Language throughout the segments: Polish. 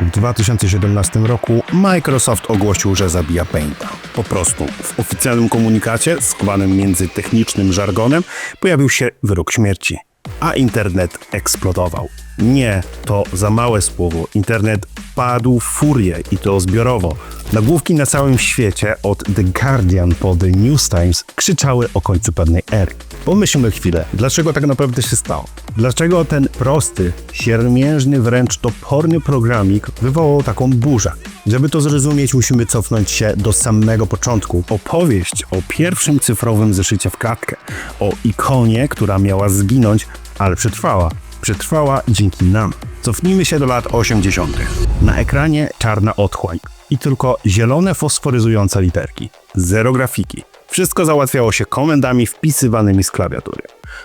W 2017 roku Microsoft ogłosił, że zabija Painta. Po prostu w oficjalnym komunikacie, skłanym między technicznym żargonem, pojawił się wyrok śmierci. A internet eksplodował. Nie, to za małe słowo. Internet padł w furię i to zbiorowo. Nagłówki na całym świecie, od The Guardian po The News Times, krzyczały o końcu pewnej ery. Pomyślmy chwilę, dlaczego tak naprawdę się stało? Dlaczego ten prosty, siermiężny, wręcz toporny programik wywołał taką burzę? Żeby to zrozumieć, musimy cofnąć się do samego początku. Opowieść o pierwszym cyfrowym zeszycie w kratkę. O ikonie, która miała zginąć, ale przetrwała. Przetrwała dzięki nam. Cofnijmy się do lat 80. Na ekranie czarna otchłań i tylko zielone fosforyzujące literki. Zero grafiki. Wszystko załatwiało się komendami wpisywanymi z klawiatury.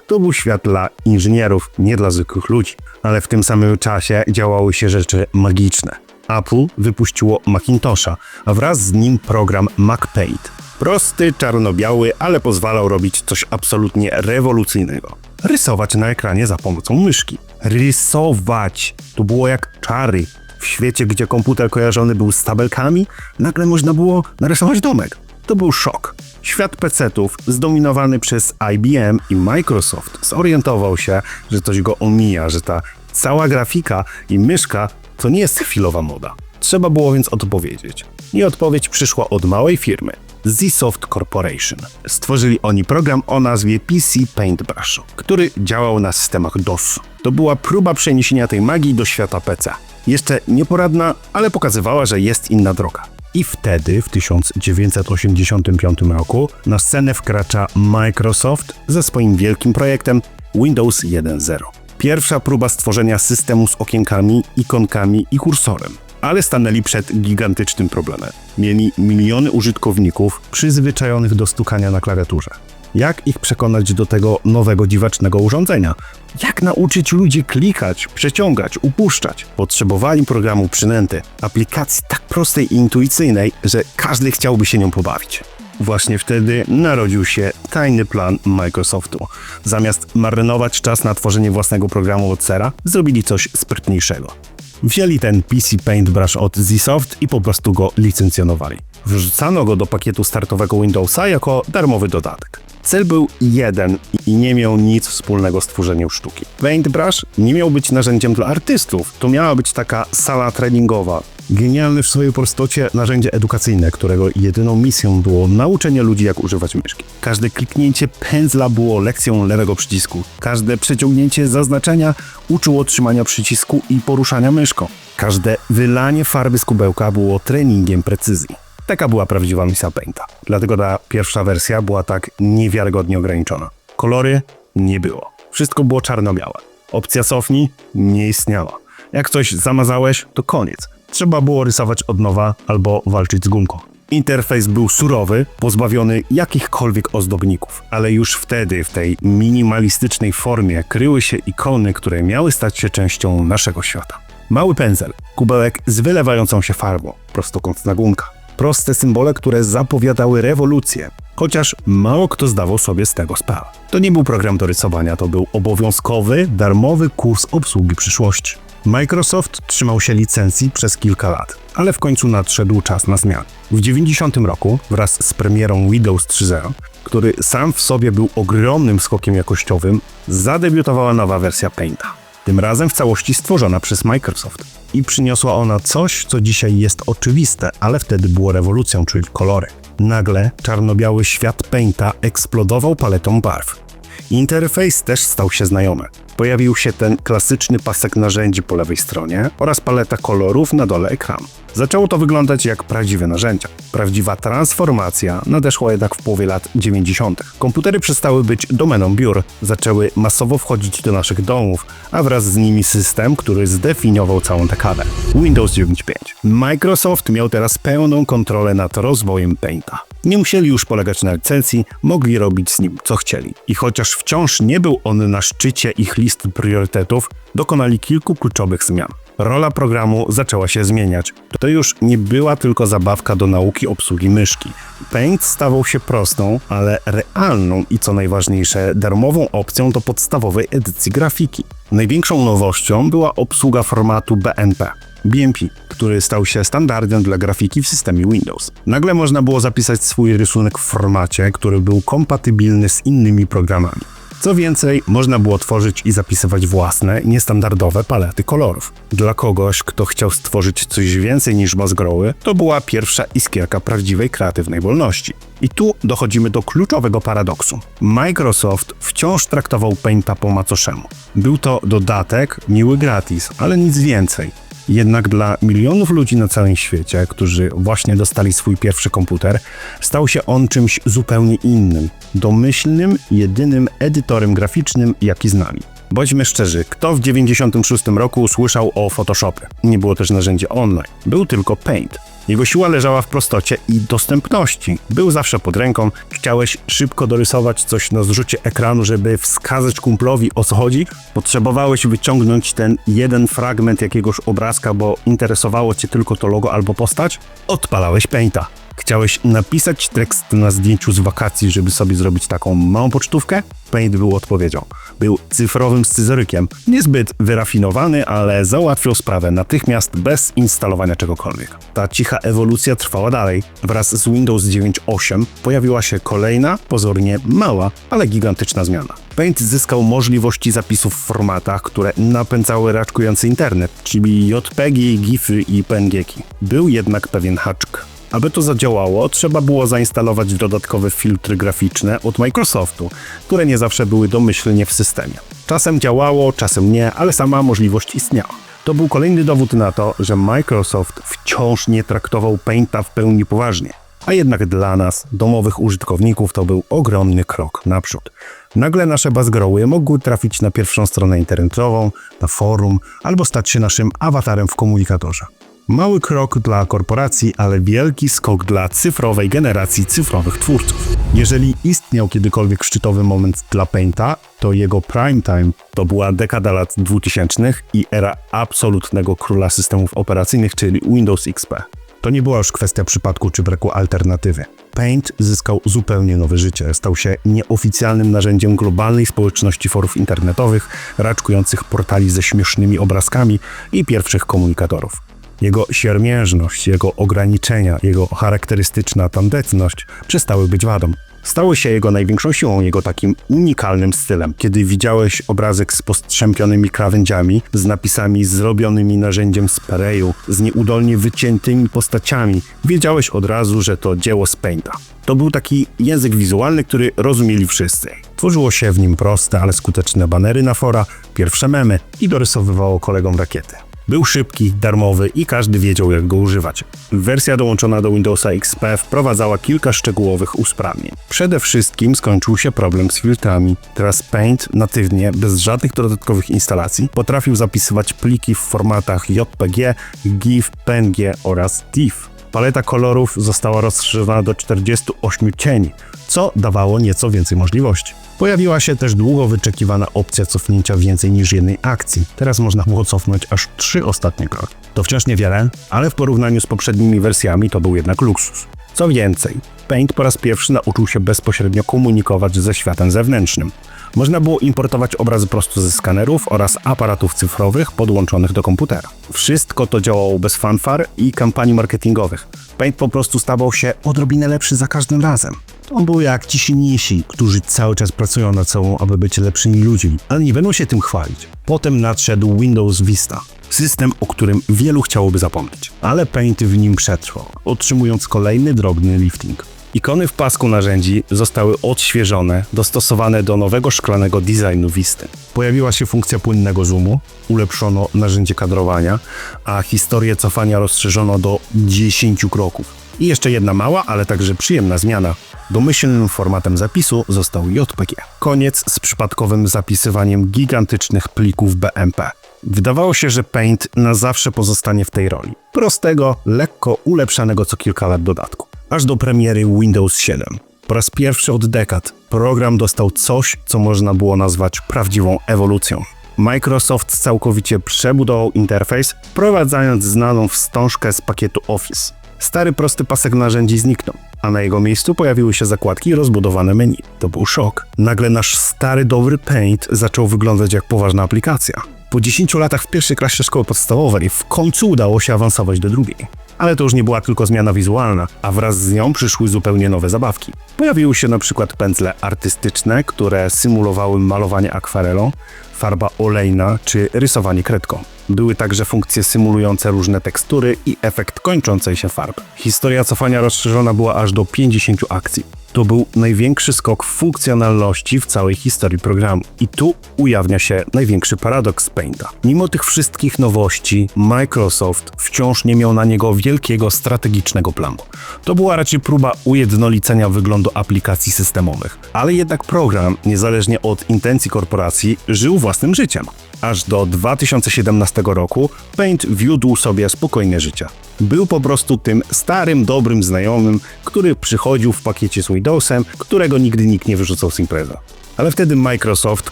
To był świat dla inżynierów, nie dla zwykłych ludzi. Ale w tym samym czasie działały się rzeczy magiczne. Apple wypuściło Macintosha, a wraz z nim program MacPaint. Prosty, czarno-biały, ale pozwalał robić coś absolutnie rewolucyjnego. Rysować na ekranie za pomocą myszki. Rysować! To było jak czary. W świecie, gdzie komputer kojarzony był z tabelkami, nagle można było narysować domek. To był szok. Świat PC-ów, zdominowany przez IBM i Microsoft, zorientował się, że coś go omija, że ta cała grafika i myszka to nie jest chwilowa moda. Trzeba było więc odpowiedzieć. I odpowiedź przyszła od małej firmy. Zsoft Corporation. Stworzyli oni program o nazwie PC Paintbrush, który działał na systemach DOS. To była próba przeniesienia tej magii do świata PC. Jeszcze nieporadna, ale pokazywała, że jest inna droga. I wtedy, w 1985 roku, na scenę wkracza Microsoft ze swoim wielkim projektem Windows 1.0. Pierwsza próba stworzenia systemu z okienkami, ikonkami i kursorem. Ale stanęli przed gigantycznym problemem. Mieli miliony użytkowników przyzwyczajonych do stukania na klawiaturze. Jak ich przekonać do tego nowego dziwacznego urządzenia? Jak nauczyć ludzi klikać, przeciągać, upuszczać? Potrzebowali programu przynęty, aplikacji tak prostej i intuicyjnej, że każdy chciałby się nią pobawić. Właśnie wtedy narodził się tajny plan Microsoftu. Zamiast marnować czas na tworzenie własnego programu od sera, zrobili coś sprytniejszego. Wzięli ten PC Paintbrush od Zsoft i po prostu go licencjonowali. Wrzucano go do pakietu startowego Windowsa jako darmowy dodatek. Cel był jeden i nie miał nic wspólnego z tworzeniem sztuki. Paintbrush nie miał być narzędziem dla artystów, to miała być taka sala treningowa. Genialne w swojej prostocie narzędzie edukacyjne, którego jedyną misją było nauczenie ludzi, jak używać myszki. Każde kliknięcie pędzla było lekcją lewego przycisku. Każde przeciągnięcie zaznaczenia uczyło trzymania przycisku i poruszania myszką. Każde wylanie farby z kubełka było treningiem precyzji. Taka była prawdziwa misja Painta. Dlatego ta pierwsza wersja była tak niewiarygodnie ograniczona. Kolory nie było. Wszystko było czarno-białe. Opcja cofnij nie istniała. Jak coś zamazałeś, to koniec. Trzeba było rysować od nowa albo walczyć z gumką. Interfejs był surowy, pozbawiony jakichkolwiek ozdobników, ale już wtedy w tej minimalistycznej formie kryły się ikony, które miały stać się częścią naszego świata. Mały pędzel, kubełek z wylewającą się farbą, prostokątna gumka. Proste symbole, które zapowiadały rewolucję, chociaż mało kto zdawał sobie z tego sprawę. To nie był program do rysowania, to był obowiązkowy, darmowy kurs obsługi przyszłości. Microsoft trzymał się licencji przez kilka lat, ale w końcu nadszedł czas na zmianę. W 90 roku, wraz z premierą Windows 3.0, który sam w sobie był ogromnym skokiem jakościowym, zadebiutowała nowa wersja Painta. Tym razem w całości stworzona przez Microsoft. I przyniosła ona coś, co dzisiaj jest oczywiste, ale wtedy było rewolucją, czyli kolory. Nagle czarno-biały świat Painta eksplodował paletą barw. Interfejs też stał się znajomy. Pojawił się ten klasyczny pasek narzędzi po lewej stronie oraz paleta kolorów na dole ekranu. Zaczęło to wyglądać jak prawdziwe narzędzia. Prawdziwa transformacja nadeszła jednak w połowie lat 90. Komputery przestały być domeną biur, zaczęły masowo wchodzić do naszych domów, a wraz z nimi system, który zdefiniował całą dekadę Windows 9.5. Microsoft miał teraz pełną kontrolę nad rozwojem Painta. Nie musieli już polegać na licencji, mogli robić z nim co chcieli. I chociaż wciąż nie był on na szczycie ich listy priorytetów, dokonali kilku kluczowych zmian. Rola programu zaczęła się zmieniać. To już nie była tylko zabawka do nauki obsługi myszki. Paint stawał się prostą, ale realną i co najważniejsze, darmową opcją do podstawowej edycji grafiki. Największą nowością była obsługa formatu BNP. BMP, który stał się standardem dla grafiki w systemie Windows. Nagle można było zapisać swój rysunek w formacie, który był kompatybilny z innymi programami. Co więcej, można było tworzyć i zapisywać własne, niestandardowe palety kolorów. Dla kogoś, kto chciał stworzyć coś więcej niż bazgroły, to była pierwsza iskierka prawdziwej kreatywnej wolności. I tu dochodzimy do kluczowego paradoksu. Microsoft wciąż traktował Painta po macoszemu. Był to dodatek, miły gratis, ale nic więcej. Jednak dla milionów ludzi na całym świecie, którzy właśnie dostali swój pierwszy komputer, stał się on czymś zupełnie innym, domyślnym, jedynym edytorem graficznym, jaki znali. Bądźmy szczerzy, kto w 96 roku usłyszał o Photoshopie? Nie było też narzędzia online, był tylko Paint. Jego siła leżała w prostocie i dostępności. Był zawsze pod ręką. Chciałeś szybko dorysować coś na zrzucie ekranu, żeby wskazać kumplowi o co chodzi? Potrzebowałeś wyciągnąć ten jeden fragment jakiegoś obrazka, bo interesowało cię tylko to logo albo postać? Odpalałeś Painta. Chciałeś napisać tekst na zdjęciu z wakacji, żeby sobie zrobić taką małą pocztówkę? Paint był odpowiedzią. Był cyfrowym scyzorykiem, niezbyt wyrafinowany, ale załatwiał sprawę natychmiast bez instalowania czegokolwiek. Ta cicha ewolucja trwała dalej. Wraz z Windows 9.8 pojawiła się kolejna, pozornie mała, ale gigantyczna zmiana. Paint zyskał możliwości zapisu w formatach, które napędzały raczkujący internet, czyli JPG, GIFy i PNG-ki. Był jednak pewien haczyk. Aby to zadziałało, trzeba było zainstalować dodatkowe filtry graficzne od Microsoftu, które nie zawsze były domyślnie w systemie. Czasem działało, czasem nie, ale sama możliwość istniała. To był kolejny dowód na to, że Microsoft wciąż nie traktował Painta w pełni poważnie. A jednak dla nas, domowych użytkowników, to był ogromny krok naprzód. Nagle nasze bazgroły mogły trafić na pierwszą stronę internetową, na forum, albo stać się naszym awatarem w komunikatorze. Mały krok dla korporacji, ale wielki skok dla cyfrowej generacji cyfrowych twórców. Jeżeli istniał kiedykolwiek szczytowy moment dla Painta, to jego prime time to była dekada lat 2000 i era absolutnego króla systemów operacyjnych, czyli Windows XP. To nie była już kwestia przypadku czy braku alternatywy. Paint zyskał zupełnie nowe życie. Stał się nieoficjalnym narzędziem globalnej społeczności forów internetowych, raczkujących portali ze śmiesznymi obrazkami i pierwszych komunikatorów. Jego siermiężność, jego ograniczenia, jego charakterystyczna tandetność przestały być wadą. Stały się jego największą siłą, jego takim unikalnym stylem. Kiedy widziałeś obrazek z postrzępionymi krawędziami, z napisami zrobionymi narzędziem z pereju, z nieudolnie wyciętymi postaciami, wiedziałeś od razu, że to dzieło z Painta. To był taki język wizualny, który rozumieli wszyscy. Tworzyło się w nim proste, ale skuteczne banery na fora, pierwsze memy i dorysowywało kolegom rakiety. Był szybki, darmowy i każdy wiedział jak go używać. Wersja dołączona do Windowsa XP wprowadzała kilka szczegółowych usprawnień. Przede wszystkim skończył się problem z filtrami. Teraz Paint natywnie, bez żadnych dodatkowych instalacji, potrafił zapisywać pliki w formatach JPG, GIF, PNG oraz TIFF. Paleta kolorów została rozszerzona do 48 cieni, co dawało nieco więcej możliwości. Pojawiła się też długo wyczekiwana opcja cofnięcia więcej niż jednej akcji. Teraz można było cofnąć aż trzy ostatnie kroki. To wciąż niewiele, ale w porównaniu z poprzednimi wersjami to był jednak luksus. Co więcej, Paint po raz pierwszy nauczył się bezpośrednio komunikować ze światem zewnętrznym. Można było importować obrazy prosto ze skanerów oraz aparatów cyfrowych podłączonych do komputera. Wszystko to działało bez fanfar i kampanii marketingowych. Paint po prostu stawał się odrobinę lepszy za każdym razem. On był jak ci silniejsi, którzy cały czas pracują nad sobą, aby być lepszymi ludźmi, ale nie będą się tym chwalić. Potem nadszedł Windows Vista, system, o którym wielu chciałoby zapomnieć, ale Paint w nim przetrwał, otrzymując kolejny drobny lifting. Ikony w pasku narzędzi zostały odświeżone, dostosowane do nowego szklanego designu Visty. Pojawiła się funkcja płynnego zoomu, ulepszono narzędzie kadrowania, a historię cofania rozszerzono do 10 kroków. I jeszcze jedna mała, ale także przyjemna zmiana. Domyślnym formatem zapisu został JPG. Koniec z przypadkowym zapisywaniem gigantycznych plików BMP. Wydawało się, że Paint na zawsze pozostanie w tej roli. Prostego, lekko ulepszanego co kilka lat dodatku. Aż do premiery Windows 7. Po raz pierwszy od dekad program dostał coś, co można było nazwać prawdziwą ewolucją. Microsoft całkowicie przebudował interfejs, wprowadzając znaną wstążkę z pakietu Office. Stary prosty pasek narzędzi zniknął. a na jego miejscu pojawiły się zakładki i rozbudowane menu. To był szok. Nagle nasz stary, dobry Paint zaczął wyglądać jak poważna aplikacja. Po 10 latach w pierwszej klasie szkoły podstawowej w końcu udało się awansować do drugiej. Ale to już nie była tylko zmiana wizualna, a wraz z nią przyszły zupełnie nowe zabawki. Pojawiły się na przykład pędzle artystyczne, które symulowały malowanie akwarelą, farba olejna czy rysowanie kredką. Były także funkcje symulujące różne tekstury i efekt kończącej się farby. Historia cofania rozszerzona była aż do 50 akcji. To był największy skok funkcjonalności w całej historii programu. I tu ujawnia się największy paradoks Painta. Mimo tych wszystkich nowości, Microsoft wciąż nie miał na niego wielkiego strategicznego planu. To była raczej próba ujednolicenia wyglądu aplikacji systemowych. Ale jednak program, niezależnie od intencji korporacji, żył własnym życiem. Aż do 2017 roku Paint wiódł sobie spokojne życie. Był po prostu tym starym, dobrym znajomym, który przychodził w pakiecie z Windowsem, którego nigdy nikt nie wyrzucał z impreza. Ale wtedy Microsoft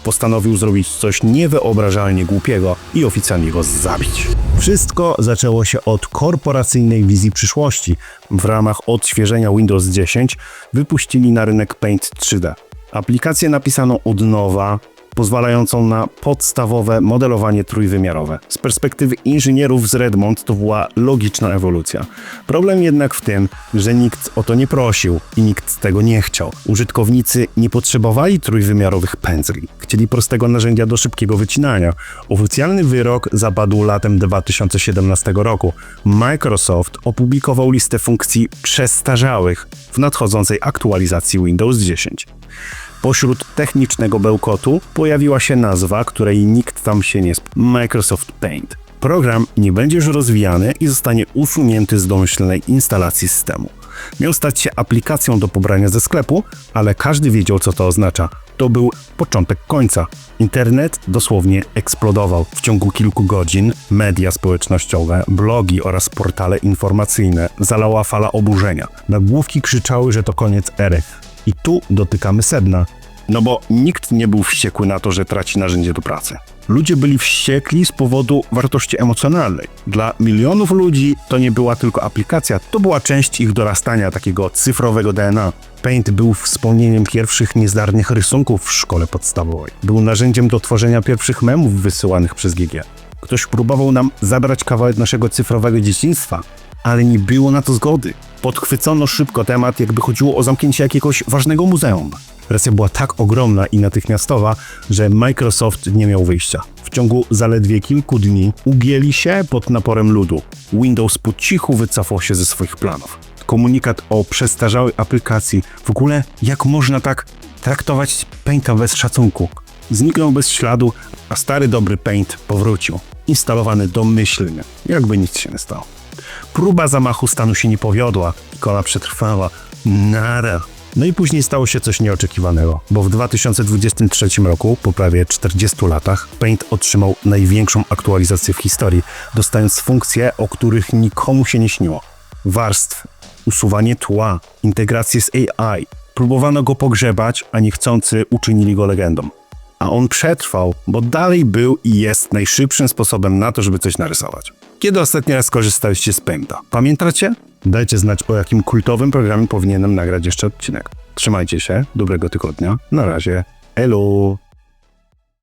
postanowił zrobić coś niewyobrażalnie głupiego i oficjalnie go zabić. Wszystko zaczęło się od korporacyjnej wizji przyszłości. W ramach odświeżenia Windows 10 wypuścili na rynek Paint 3D. Aplikację napisaną od nowa, pozwalającą na podstawowe modelowanie trójwymiarowe. Z perspektywy inżynierów z Redmond to była logiczna ewolucja. Problem jednak w tym, że nikt o to nie prosił i nikt tego nie chciał. Użytkownicy nie potrzebowali trójwymiarowych pędzli. Chcieli prostego narzędzia do szybkiego wycinania. Oficjalny wyrok zapadł latem 2017 roku. Microsoft opublikował listę funkcji przestarzałych w nadchodzącej aktualizacji Windows 10. Pośród technicznego bełkotu pojawiła się nazwa, której nikt tam się nie. Microsoft Paint. Program nie będzie już rozwijany i zostanie usunięty z domyślnej instalacji systemu. Miał stać się aplikacją do pobrania ze sklepu, ale każdy wiedział, co to oznacza. To był początek końca. Internet dosłownie eksplodował. W ciągu kilku godzin media społecznościowe, blogi oraz portale informacyjne zalała fala oburzenia. Nagłówki krzyczały, że to koniec ery. I tu dotykamy sedna. No bo nikt nie był wściekły na to, że traci narzędzie do pracy. Ludzie byli wściekli z powodu wartości emocjonalnej. Dla milionów ludzi to nie była tylko aplikacja, to była część ich dorastania, takiego cyfrowego DNA. Paint był wspomnieniem pierwszych niezdarnych rysunków w szkole podstawowej. Był narzędziem do tworzenia pierwszych memów wysyłanych przez GG. Ktoś próbował nam zabrać kawałek naszego cyfrowego dzieciństwa, ale nie było na to zgody. Podchwycono szybko temat, jakby chodziło o zamknięcie jakiegoś ważnego muzeum. Presja była tak ogromna i natychmiastowa, że Microsoft nie miał wyjścia. W ciągu zaledwie kilku dni ugięli się pod naporem ludu. Windows po cichu wycofał się ze swoich planów. Komunikat o przestarzałej aplikacji, w ogóle jak można tak traktować Painta bez szacunku. Zniknął bez śladu, a stary dobry Paint powrócił. Instalowany domyślnie, jakby nic się nie stało. Próba zamachu stanu się nie powiodła, kola przetrwała. Nara. No i później stało się coś nieoczekiwanego, bo w 2023 roku, po prawie 40 latach, Paint otrzymał największą aktualizację w historii, dostając funkcje, o których nikomu się nie śniło. Warstw, usuwanie tła, integrację z AI. Próbowano go pogrzebać, a niechcący uczynili go legendą. A on przetrwał, bo dalej był i jest najszybszym sposobem na to, żeby coś narysować. Kiedy ostatni raz korzystaliście z Painta? Pamiętacie? Dajcie znać, o jakim kultowym programie powinienem nagrać jeszcze odcinek. Trzymajcie się, dobrego tygodnia. Na razie. Elo!